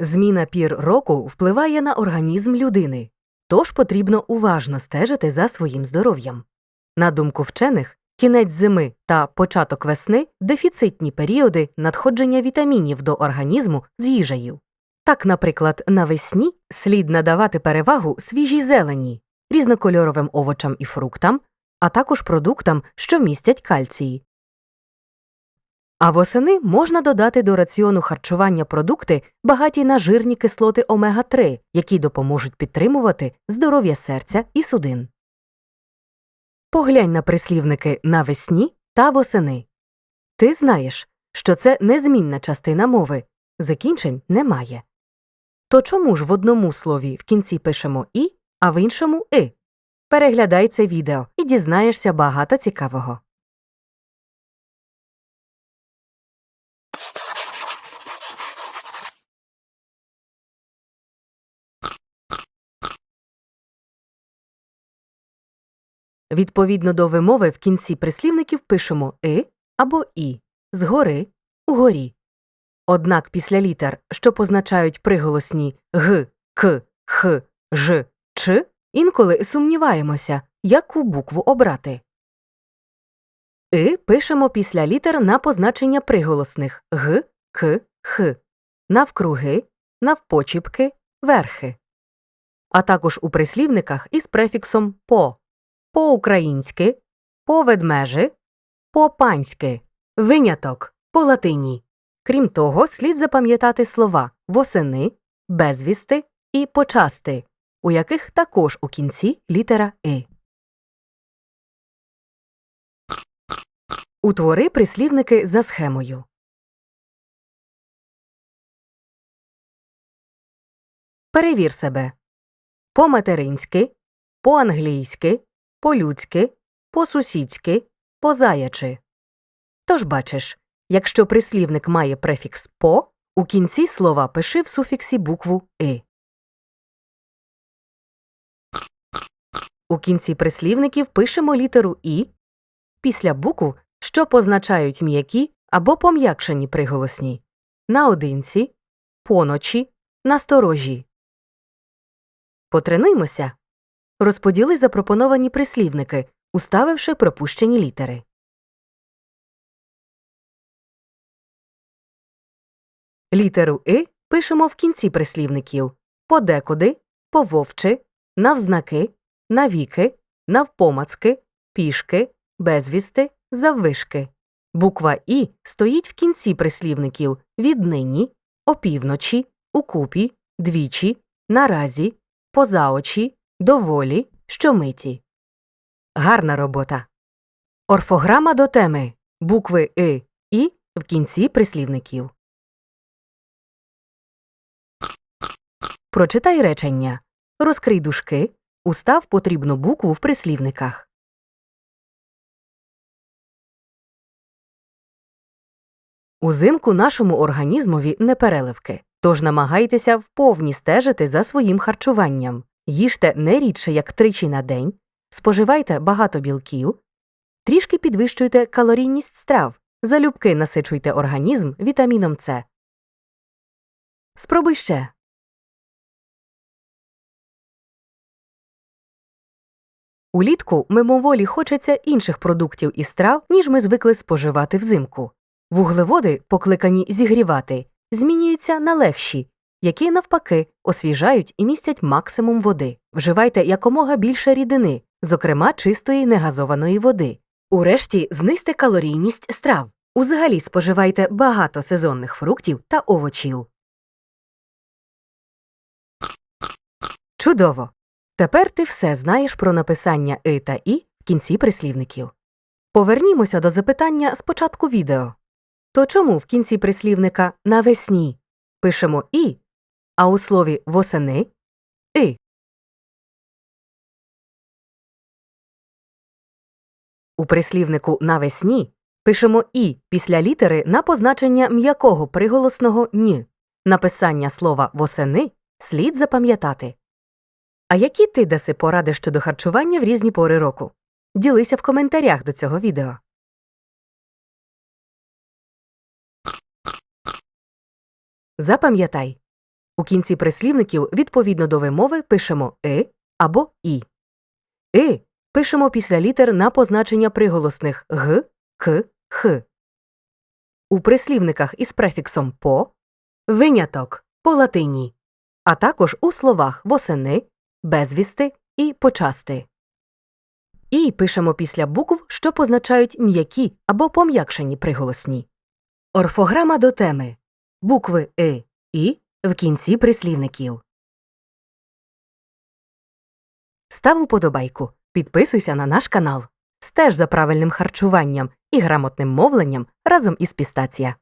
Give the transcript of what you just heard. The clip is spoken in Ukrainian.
Зміна пір року впливає на організм людини, тож потрібно уважно стежити за своїм здоров'ям. На думку вчених, кінець зими та початок весни дефіцитні періоди надходження вітамінів до організму з їжею. Так, наприклад, навесні слід надавати перевагу свіжій зелені, різнокольоровим овочам і фруктам, а також продуктам, що містять кальцій. А восени можна додати до раціону харчування продукти, багаті на жирні кислоти омега-3, які допоможуть підтримувати здоров'я серця і судин. Поглянь на прислівники навесні та восени. Ти знаєш, що це незмінна частина мови, закінчень немає. То чому ж в одному слові в кінці пишемо і, а в іншому и? Переглядай це відео і дізнаєшся багато цікавого. Відповідно до вимови в кінці прислівників пишемо и або і згори угорі. Однак після літер, що позначають приголосні г, к, х, ж, ч, інколи сумніваємося, яку букву обрати. И пишемо після літер на позначення приголосних г, к, х, навкруги, навпочіпки, верхи, а також у прислівниках із префіксом по по-українськи, по-ведмежи, по-панськи, виняток по латині. Крім того, слід запам'ятати слова восени, безвісти і почасти, у яких також у кінці літера и. Утвори прислівники за схемою. Перевір себе. По-материнськи, по-англійськи, по-людськи, по-сусідськи, по-заячи. Тож бачиш, якщо прислівник має префікс по, у кінці слова пиши в суфіксі букву и. У кінці прислівників пишемо літеру і після букв, що позначають м'які або пом'якшені приголосні наодинці, поночі, насторожі. Потренуймося. Розподіли запропоновані прислівники, уставивши пропущені літери. Літеру и пишемо в кінці прислівників подекуди, пововчи, навзнаки, навіки, навпомацки, пішки, безвісти, заввишки. Буква І стоїть в кінці прислівників віднині, опівночі, укупі, двічі, наразі, позаочі, доволі, щомиті. Гарна робота. Орфограма до теми букви И і в кінці прислівників. Прочитай речення. Розкрий дужки. Устав потрібну букву в прислівниках. Узимку нашому організмові не переливки, тож намагайтеся вповні стежити за своїм харчуванням. Їжте не рідше як тричі на день, споживайте багато білків, трішки підвищуйте калорійність страв, залюбки насичуйте організм вітаміном С. Спробуй ще. Улітку мимоволі хочеться інших продуктів і страв, ніж ми звикли споживати взимку. Вуглеводи, покликані зігрівати, змінюються на легші, які, навпаки, освіжають і містять максимум води. Вживайте якомога більше рідини, зокрема чистої негазованої води. Урешті знизьте калорійність страв. Узагалі споживайте багато сезонних фруктів та овочів. Чудово! Тепер ти все знаєш про написання и та і в кінці прислівників. Повернімося до запитання з початку відео. То чому в кінці прислівника навесні пишемо і, а у слові восени и? У прислівнику навесні пишемо і після літери на позначення м'якого приголосного ні. Написання слова восени слід запам'ятати. А які ти даси поради щодо харчування в різні пори року? Ділися в коментарях до цього відео. Запам'ятай У кінці прислівників відповідно до вимови пишемо «и» або «і». «И» пишемо після літер на позначення приголосних г, к, х. У прислівниках із префіксом по виняток по латині, а також у словах восени, безвісти і почасти. І пишемо після букв, що позначають м'які або пом'якшені приголосні. Орфограма до теми букви «и» і в кінці прислівників. Став уподобайку, підписуйся на наш канал. Стеж за правильним харчуванням і грамотним мовленням разом із Пістація.